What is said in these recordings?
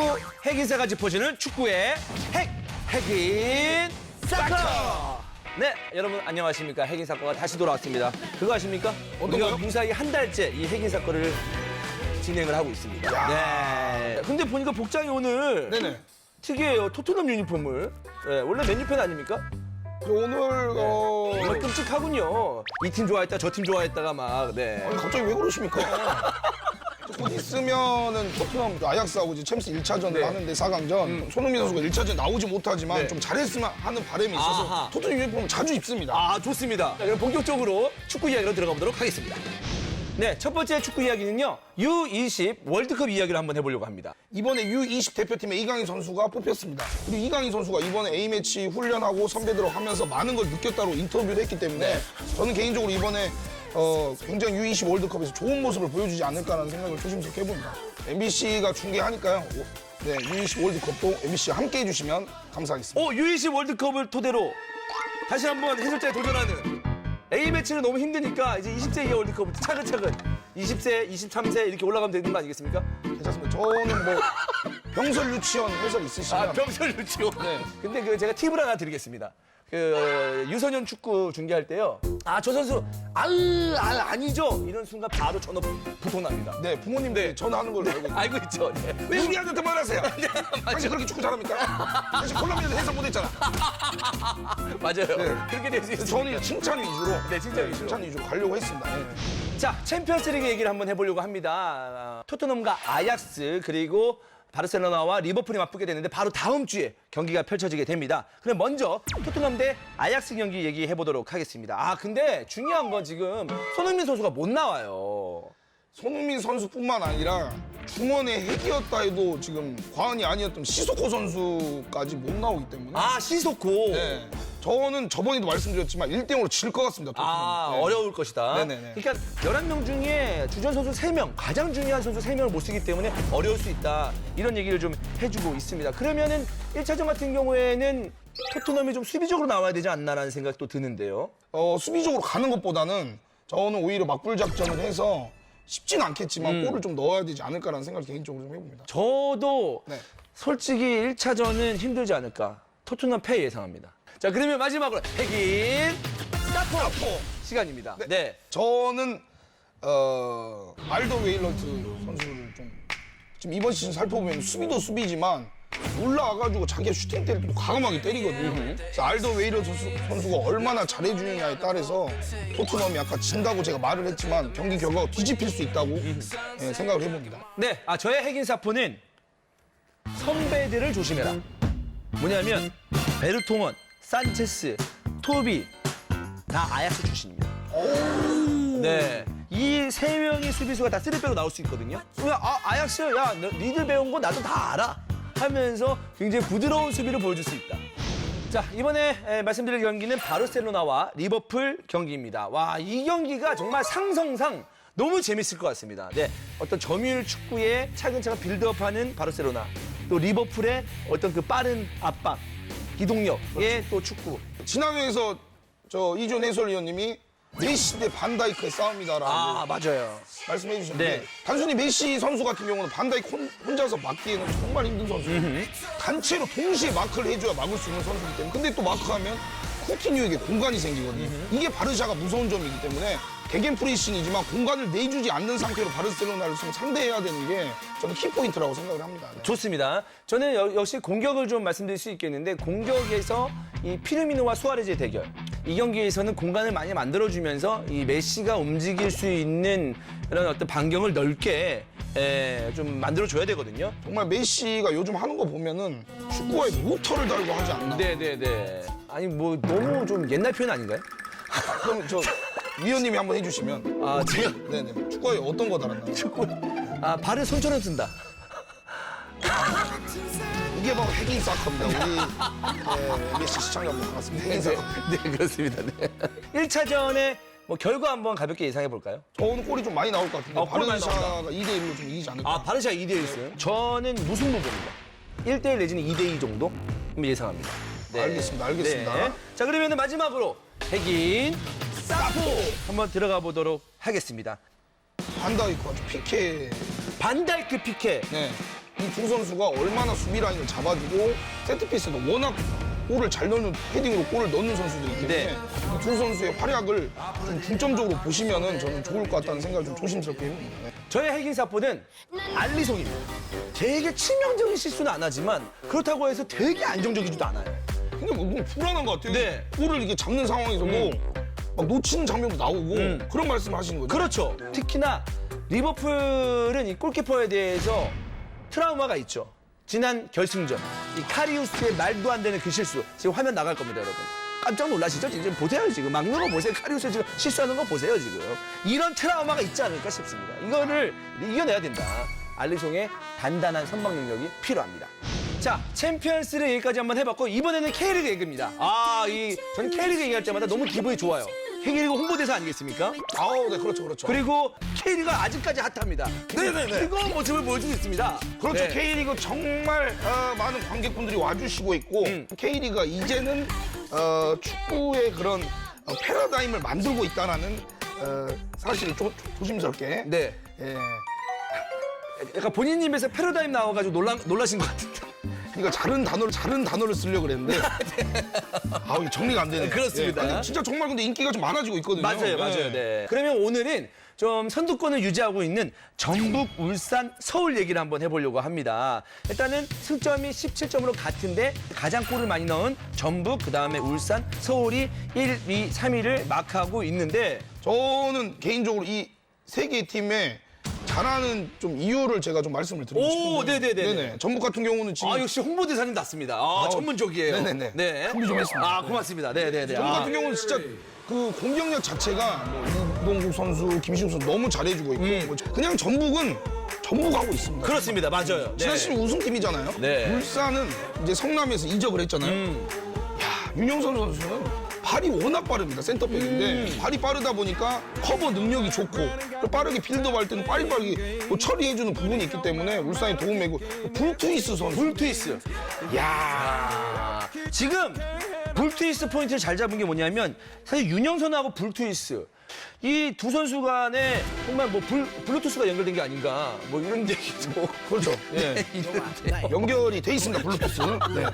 축구 핵인사가 짚어주는 축구의 핵 핵인 사커. 네, 여러분 안녕하십니까? 핵인 사건가 다시 돌아왔습니다. 그거 아십니까? 우리가 무사히 한 달째 이 핵인 사건을 진행을 하고 있습니다. 네. 근데 보니까 복장이 오늘 네네. 특이해요. 토트넘 유니폼을. 네, 원래 맨유 팬 아닙니까? 그 오늘 어 정말 끔찍하군요. 이 팀 좋아했다, 저 팀 좋아했다가 막, 네. 아니, 갑자기 왜 그러십니까? 곧 있으면은 토트넘 그 아약스 하고 이제 챔스 1차전을 네. 하는데 4강전 손흥민 선수가 1차전 나오지 못하지만 네. 좀 잘했으면 하는 바람이 있어서 아하. 토트넘 유니폼 자주 입습니다. 아, 좋습니다. 자, 그럼 본격적으로 축구 이야기로 들어가 보도록 하겠습니다. 네, 첫 번째 축구 이야기는요. U20 월드컵 이야기를 한번 해보려고 합니다. 이번에 U20 대표팀에 이강인 선수가 뽑혔습니다. 그리고 이강인 선수가 이번에 A매치 훈련하고 선배들하고 하면서 많은 걸 느꼈다고 인터뷰를 했기 때문에 네. 저는 개인적으로 이번에 어, 굉장히 U20 월드컵에서 좋은 모습을 보여주지 않을까라는 생각을 조심스럽게 해봅니다. MBC가 중계하니까요. 오, 네, U20 월드컵도 MBC와 함께 해주시면 감사하겠습니다. 오, U20 월드컵을 토대로 다시 한번 해설자에 도전하는 A매치는 너무 힘드니까 이제 20세 이하 월드컵부터 차근차근 20세, 23세 이렇게 올라가면 되는 거 아니겠습니까? 괜찮습니다. 저는 뭐 병설 유치원 해설 있으시면 아, 병설 유치원. 네. 근데 그 제가 팁을 하나 드리겠습니다. 그 유소년 축구 중계할 때요. 아, 저 선수 알, 알 아니죠? 이런 순간 바로 전화 부통 납니다. 네, 부모님들 전화하는 걸로 알고 있습니다. 알고 있죠? 네. 왜 우리 아들한테 말하세요? 당신 그렇게 축구 잘합니까? 당신 콜롬비아에서 해설 못했잖아. 맞아요. 네. 그렇게 될 수 있습니다. 저는 칭찬 위주로 네, 칭찬 위주로. 칭찬 위주로 가려고 했습니다. 네. 자, 챔피언스리그 얘기를 한번 해보려고 합니다. 아, 토트넘과 아약스 그리고 바르셀로나와 리버풀이 맞붙게 되는데 바로 다음 주에 경기가 펼쳐지게 됩니다. 그럼 먼저 토트넘 대 아약스 경기 얘기해 보도록 하겠습니다. 아, 근데 중요한 건 지금 손흥민 선수가 못 나와요. 손흥민 선수뿐만 아니라 중원의 핵이었다 해도 지금 과언이 아니었던 시소코 선수까지 못 나오기 때문에 아, 시소코. 네. 저는 저번에도 말씀드렸지만 1대0으로 질 것 같습니다. 아, 네. 어려울 것이다. 네네네. 그러니까 11명 중에 주전 선수 3명, 가장 중요한 선수 3명을 못 쓰기 때문에 어려울 수 있다. 이런 얘기를 좀 해주고 있습니다. 그러면은 1차전 같은 경우에는 토트넘이 좀 수비적으로 나와야 되지 않나라는 생각도 드는데요. 어, 수비적으로 가는 것보다는 저는 오히려 막불 작전을 해서 쉽진 않겠지만 음. 골을 좀 넣어야 되지 않을까라는 생각을 개인적으로 좀 해봅니다. 저도 네. 솔직히 1차전은 힘들지 않을까. 토트넘 패 예상합니다. 자, 그러면 마지막으로 핵인 스타포 시간입니다. 네. 저는 어, 알더 웨일런트 선수를 좀 지금 이번 시즌 살펴보면 수비도 수비지만 올라와가지고 자기가 슈팅 때릴 때도 과감하게 때리거든요. 그래서 알더 웨일런트 선수, 선수가 얼마나 잘해주느냐에 따라서 토트넘이 아까 진다고 제가 말을 했지만 경기 결과가 뒤집힐 수 있다고 예, 생각을 해봅니다. 네, 아 저의 핵인 사포는 선배들을 조심해라. 뭐냐면 베르통원, 산체스, 토비 다 아약스 출신입니다. 네. 이 세 명의 수비수가 다 쓰리백으로 나올 수 있거든요. 야, 아, 아약스, 야, 너, 니들 배운 거 나도 다 알아. 하면서 굉장히 부드러운 수비를 보여줄 수 있다. 자, 이번에 에, 말씀드릴 경기는 바르셀로나와 리버풀 경기입니다. 와, 이 경기가 정말 상성상 너무 재밌을 것 같습니다. 네, 어떤 점유율 축구에 차근차근 빌드업하는 바르셀로나, 또 리버풀의 어떤 그 빠른 압박, 기동력의 또 축구. 지난회에서 저 이준 해설위원님이 메시 대 반다이크의 싸움이다라고 아, 맞아요. 말씀해 주셨는데 네. 단순히 메시 선수 같은 경우는 반다이크 혼- 혼자서 막기에는 정말 힘든 선수예요. 단체로 동시에 마크를 해줘야 막을 수 있는 선수이기 때문에 근데 또 마크하면 쿠티뉴에게 공간이 생기거든요. 이게 바르샤가 무서운 점이기 때문에 개겐 프레싱이지만 공간을 내주지 않는 상태로 바르셀로나를 지금 상대해야 되는 게 저는 키포인트라고 생각을 합니다. 네. 좋습니다. 저는 여- 역시 공격을 좀 말씀드릴 수 있겠는데 공격에서 이 피르미노와 수아레즈의 대결. 이 경기에서는 공간을 많이 만들어주면서 이 메시가 움직일 수 있는 그런 어떤 반경을 넓게 에, 좀 만들어줘야 되거든요. 정말 메시가 요즘 하는 거 보면은 축구화에 모터를 달고 하지 않나. 네네네. 아니 뭐 너무 좀 옛날 표현 아닌가요? 그럼 저 위원님이 한번 해주시면 아 제가 네네 축구화에 어떤 거 달았나요? 축구 아 발을 손처럼 쓴다. 이게 바로 핵인 사커입니다. 우리 네, 메시 시청자분 반갑습니다. 핵인 사커. 네 그렇습니다. 네. 1차전에 뭐 결과 한번 가볍게 예상해 볼까요? 저 오늘 골이 좀 많이 나올 것 같은데 어, 골 많이 바르샤가 2대 1로 좀 이기지 않을까? 아, 바르샤 2대 1 있어요? 저는 무승부 봅니다. 1대 1 내지는 2대 2 정도 예상합니다. 네. 알겠습니다, 알겠습니다. 자, 그러면 마지막으로 백인 사포 한번 들어가 보도록 하겠습니다. 반다이크 아주 피케. 반달크 피케. 네. 이두 선수가 얼마나 수비 라인을 잡아주고 세트피스도 워낙 골을 잘 넣는 헤딩으로 골을 넣는 선수들이기 때문에 네. 이두 선수의 활약을 좀 중점적으로 보시면은 저는 좋을 것 같다는 생각을 좀 조심스럽게 해봅니다. 네. 저의 핵인 사포는 알리송입니다. 되게 치명적인 실수는 안 하지만 그렇다고 해서 되게 안정적이지도 않아요. 근데 뭐 너무 불안한 것 같아요. 네. 골을 이렇게 잡는 상황에서도 막 놓치는 장면도 나오고 음. 그런 말씀 하시는 거죠. 그렇죠. 특히나 리버풀은 이 골키퍼에 대해서 트라우마가 있죠. 지난 결승전 이 카리우스의 말도 안 되는 그 실수 지금 화면 나갈 겁니다, 여러분. 깜짝 놀라시죠? 지금 보세요, 지금 막는 거 보세요. 카리우스 지금 실수하는 거 보세요, 지금. 이런 트라우마가 있지 않을까 싶습니다. 이거를 이겨내야 된다. 알리송의 단단한 선방 능력이 필요합니다. 자, 챔피언스를 여기까지 한번 해봤고 이번에는 K리그 얘기입니다. 아, 이 저는 K리그 얘기할 때마다 너무 기분이 좋아요. K리그 홍보대사 아니겠습니까? 아우, 네, 그렇죠, 그렇죠. 그리고 K리그가 아직까지 핫합니다. 네네네. 뜨거운 모습을 보여주고 있습니다. 그렇죠. 네. K리그 정말 어, 많은 관객분들이 와주시고 있고 음. K리그가 이제는 어, 축구의 그런 어, 패러다임을 만들고 있다는 어, 사실을 조, 조 심스럽게 네. 예. 약간 본인 입에서 패러다임 나와가지고 놀라, 놀라신 것 같은데. 그러니까 다른 단어를 다른 단어를 쓰려고 그랬는데 아 이게 정리가 안 되네. 그렇습니다. 예. 아니, 진짜 정말 근데 인기가 좀 많아지고 있거든요. 맞아요, 예. 맞아요. 네. 그러면 오늘은 좀 선두권을 유지하고 있는 전북, 울산, 서울 얘기를 한번 해보려고 합니다. 일단은 승점이 17점으로 같은데 가장 골을 많이 넣은 전북, 그 다음에 울산, 서울이 1, 2, 3위를 마크하고 있는데 저는 개인적으로 이 세 개의 팀의 잘하는 좀 이유를 제가 좀 말씀을 드리고 오, 싶은데 네네 네네. 전북 같은 경우는 지금 아, 역시 홍보대사님 낫습니다. 아, 전문적이에요. 네네네. 네. 준비 좀 했습니다. 아, 고맙습니다. 네네네. 전북 아. 같은 경우는 진짜 그 공격력 자체가 뭐 이동국 선수, 김시우 선수 너무 잘해주고 있고 음. 뭐 그냥 전북은 전북하고 있습니다. 그렇습니다. 맞아요. 지난 네. 시즌 우승팀이잖아요. 네. 울산은 이제 성남에서 이적을 했잖아요. 음. 야, 윤영선 선수는 발이 워낙 빠릅니다. 센터백인데 음. 발이 빠르다 보니까 커버 능력이 좋고 빠르게 빌드업 할 때는 빠리빠리 뭐 처리해주는 부분이 있기 때문에 울산이 도움되고 불트위스 선수. 불트위스. 야 지금 불트위스 포인트를 잘 잡은 게 뭐냐면 사실 윤영선하고 불트위스 이 두 선수 간에 정말 뭐 불, 블루투스가 연결된 게 아닌가 뭐 이런 얘기도 그렇죠. 예. 있는데 연결이 돼 있습니다. 블루투스. 네.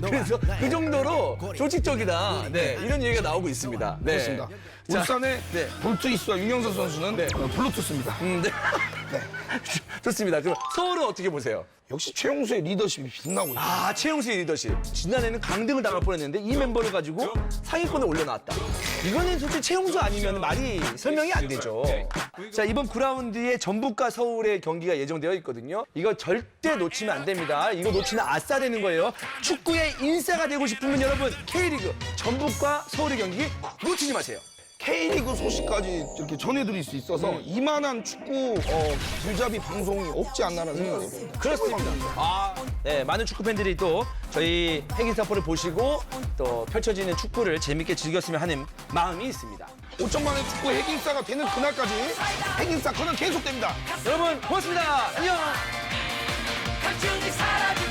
그래서 그 정도로 조직적이다 네, 이런 얘기가 나오고 있습니다. 네. 그렇습니다. 자, 울산의 네. 불트위스와 윤영선 선수는 네. 어, 블루투스입니다. 음, 네. 네. 좋습니다. 그럼 서울은 어떻게 보세요? 역시 최용수의 리더십이 빛나고 있어요. 아, 최용수의 리더십. 지난해는 강등을 당할 뻔했는데 이 멤버를 가지고 상위권에 올려놨다. 이거는 솔직히 최용수 아니면 말이 설명이 안 되죠. 자, 이번 9라운드에 전북과 서울의 경기가 예정되어 있거든요. 이거 절대 놓치면 안 됩니다. 이거 놓치면 아싸 되는 거예요. 축구의 인싸가 되고 싶으면 여러분 K리그 전북과 서울의 경기 놓치지 마세요. K리그 소식까지 이렇게 전해드릴 수 있어서 이만한 축구 어, 길잡이 방송이 없지 않나라는 생각이 듭니다. 그렇습니다. 아, 네, 많은 축구 팬들이 또 저희 핵인사포를 보시고 또 펼쳐지는 축구를 재밌게 즐겼으면 하는 마음이 있습니다. 5천만의 축구 핵인싸가 되는 그날까지 핵인싸 커는 계속됩니다. 여러분 고맙습니다. 안녕. 사라진다